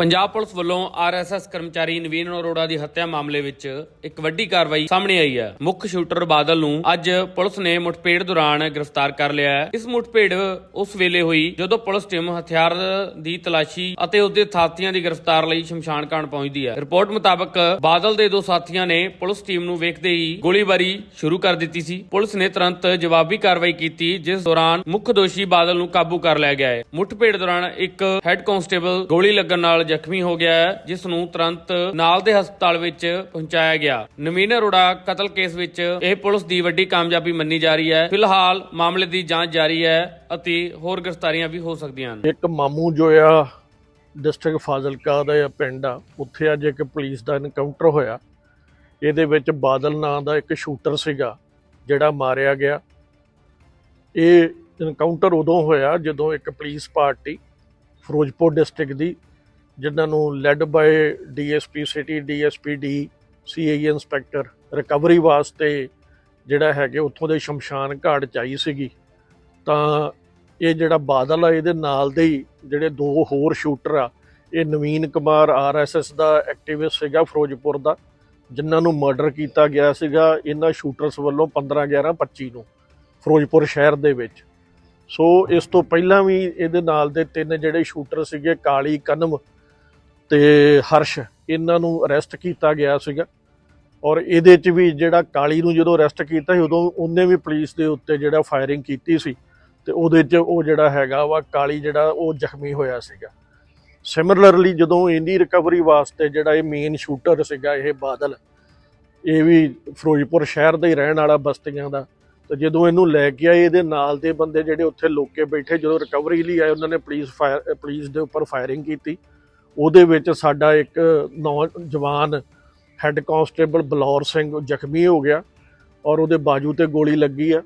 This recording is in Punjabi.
ਪੰਜਾਬ ਪੁਲਿਸ ਵੱਲੋਂ ਆਰਐਸਐਸ ਕਰਮਚਾਰੀ ਨਵੀਨ ਅਰੋੜਾ ਦੀ ਹੱਤਿਆ ਮਾਮਲੇ ਵਿੱਚ ਇੱਕ ਵੱਡੀ ਕਾਰਵਾਈ ਸਾਹਮਣੇ ਆਈ ਹੈ। ਮੁੱਖ ਸ਼ੂਟਰ ਬਾਦਲ ਨੂੰ ਅੱਜ ਪੁਲਿਸ ਨੇ ਮੁਠਭੇੜ ਦੌਰਾਨ ਗ੍ਰਿਫਤਾਰ ਕਰ ਲਿਆ ਹੈ। ਇਸ ਮੁਠਭੇੜ ਉਸ ਵੇਲੇ ਹੋਈ ਜਦੋਂ ਪੁਲਿਸ ਟੀਮ ਹਥਿਆਰ ਦੀ ਤਲਾਸ਼ੀ ਅਤੇ ਉਸਦੇ ਸਾਥੀਆਂ ਦੀ ਗ੍ਰਿਫਤਾਰ ਲਈ ਸ਼ਮਸ਼ਾਨ ਘਾਟ ਪਹੁੰਚਦੀ ਹੈ। ਰਿਪੋਰਟ ਮੁਤਾਬਕ ਬਾਦਲ ਦੇ ਦੋ ਸਾਥੀਆਂ ਨੇ ਪੁਲਿਸ ਟੀਮ ਨੂੰ ਵੇਖਦੇ ਹੀ ਗੋਲੀਬਾਰੀ ਸ਼ੁਰੂ ਕਰ ਦਿੱਤੀ ਸੀ। ਪੁਲਿਸ ਨੇ ਤੁਰੰਤ ਜਵਾਬੀ ਕਾਰਵਾਈ ਕੀਤੀ, ਜਿਸ ਦੌਰਾਨ ਮੁੱਖ ਦੋਸ਼ੀ ਬਾਦਲ ਨੂੰ ਕਾਬੂ ਕਰ ਲਿਆ ਗਿਆ ਹੈ। ਮੁਠਭੇੜ ਦੌਰਾਨ ਇੱਕ ਹੈੱਡ ਕਾਂਸਟੇਬਲ ਗੋਲੀ ਲੱਗਣ ਨਾਲ ਜ਼ਖਮੀ ਹੋ ਗਿਆ ਹੈ, ਜਿਸ ਨੂੰ ਤੁਰੰਤ ਨਾਲ ਦੇ ਹਸਪਤਾਲ ਵਿੱਚ ਪਹੁੰਚਾਇਆ ਗਿਆ। ਨਵੀਨ ਅਰੋੜਾ ਕਤਲ ਕੇਸ ਵਿੱਚ ਇਹ ਪੁਲਿਸ ਦੀ ਵੱਡੀ ਕਾਮਯਾਬੀ ਮੰਨੀ ਜਾ ਰਹੀ ਹੈ। ਫਿਲਹਾਲ ਮਾਮਲੇ ਦੀ ਜਾਂਚ ਜਾਰੀ ਹੈ ਅਤੇ ਹੋਰ ਗ੍ਰਿਫਤਾਰੀਆਂ ਵੀ ਹੋ ਸਕਦੀਆਂ ਹਨ। ਇੱਕ ਮਾਮੂ ਜੋ ਆ, ਡਿਸਟ੍ਰਿਕਟ ਫਾਜ਼ਿਲਕਾ ਦਾ ਪਿੰਡ ਆ, ਉੱਥੇ ਅੱਜ ਇੱਕ ਪੁਲਿਸ ਦਾ ਇਨਕਾਊਂਟਰ ਹੋਇਆ। ਇਹਦੇ ਵਿੱਚ ਬਾਦਲ ਨਾਂ ਦਾ ਇੱਕ ਸ਼ੂਟਰ ਸੀਗਾ, ਜਿਹੜਾ ਮਾਰਿਆ ਗਿਆ। ਇਹ ਇਨਕਾਊਂਟਰ ਉਦੋਂ ਹੋਇਆ ਜਦੋਂ ਇੱਕ ਪੁਲਿਸ ਪਾਰਟੀ ਫਿਰੋਜ਼ਪੁਰ ਡਿਸਟ੍ਰਿਕਟ ਦੀ ਜਿਨ੍ਹਾਂ ਨੂੰ led by DSP city DSP D CI inspector recovery ਵਾਸਤੇ ਜਿਹੜਾ ਹੈਗੇ ਉੱਥੋਂ ਦੇ ਸ਼ਮਸ਼ਾਨ ਘਾਟ ਚ ਆਈ ਸੀਗੀ। ਤਾਂ ਇਹ ਜਿਹੜਾ ਬਾਦਲ ਆ, ਇਹਦੇ ਨਾਲ ਦੇ ਹੀ ਜਿਹੜੇ ਦੋ ਹੋਰ ਸ਼ੂਟਰ ਆ, ਇਹ ਨਵੀਨ ਕੁਮਾਰ ਆਰਐਸਐਸ ਦਾ ਐਕਟਿਵਿਸਟ ਸੀਗਾ, ਫਿਰੋਜ਼ਪੁਰ ਦਾ, ਜਿਨ੍ਹਾਂ ਨੂੰ ਮਰਡਰ ਕੀਤਾ ਗਿਆ ਸੀਗਾ ਇਹਨਾਂ ਸ਼ੂਟਰਸ ਵੱਲੋਂ 15 11 25 ਨੂੰ, ਫਿਰੋਜ਼ਪੁਰ ਸ਼ਹਿਰ ਦੇ ਵਿੱਚ। ਸੋ ਇਸ ਤੋਂ ਪਹਿਲਾਂ ਵੀ ਇਹਦੇ ਨਾਲ ਦੇ ਤਿੰਨ ਜਿਹੜੇ ਸ਼ੂਟਰ ਸੀਗੇ, ਕਾਲੀ, ਕਨਮ ਤੇ ਹਰਸ਼ ਇਹਨਾਂ ਨੂੰ ਅਰੈਸਟ ਕੀਤਾ ਗਿਆ ਸੀਗਾ। ਔਰ ਇਹਦੇ ਚ ਵੀ ਜਿਹੜਾ ਕਾਲੀ ਨੂੰ ਜਦੋਂ ਅਰੈਸਟ ਕੀਤਾ ਸੀ, ਉਦੋਂ ਉਹਨੇ ਵੀ ਪੁਲਿਸ ਦੇ ਉੱਤੇ ਜਿਹੜਾ ਫਾਇਰਿੰਗ ਕੀਤੀ ਸੀ। ਤੇ ਉਹਦੇ 'ਚ ਉਹ ਜਿਹੜਾ ਹੈਗਾ ਵਾ, ਕਾਲੀ ਜਿਹੜਾ, ਉਹ ਜ਼ਖਮੀ ਹੋਇਆ ਸੀਗਾ। ਸਿਮਿਲਰਲੀ ਜਦੋਂ ਇਹਦੀ ਰਿਕਵਰੀ ਵਾਸਤੇ ਜਿਹੜਾ ਇਹ ਮੇਨ ਸ਼ੂਟਰ ਸੀਗਾ, ਇਹ ਬਾਦਲ, ਇਹ ਵੀ ਫਿਰੋਜ਼ਪੁਰ ਸ਼ਹਿਰ ਦਾ ਹੀ ਰਹਿਣ ਵਾਲਾ ਬਸਤੀਆਂ ਦਾ, ਤੇ ਜਦੋਂ ਇਹਨੂੰ ਲੈ ਕੇ ਆਏ, ਇਹਦੇ ਨਾਲ ਦੇ ਬੰਦੇ ਜਿਹੜੇ ਉੱਥੇ ਲੋਕੇ ਬੈਠੇ, ਜਦੋਂ ਰਿਕਵਰੀ ਲਈ ਆਏ, ਉਹਨਾਂ ਨੇ ਪੁਲਿਸ ਫਾਇਰ ਪੁਲਿਸ ਦੇ ਉੱਪਰ ਫਾਇਰਿੰਗ ਕੀਤੀ। ਉਹਦੇ ਵਿੱਚ ਸਾਡਾ ਇੱਕ ਨੌਜਵਾਨ ਹੈੱਡ ਕਾਂਸਟੇਬਲ ਬਲੌਰ ਸਿੰਘ ਜ਼ਖਮੀ ਹੋ ਗਿਆ ਔਰ ਉਹਦੇ ਬਾਜੂ ਤੇ ਗੋਲੀ ਲੱਗੀ ਆ।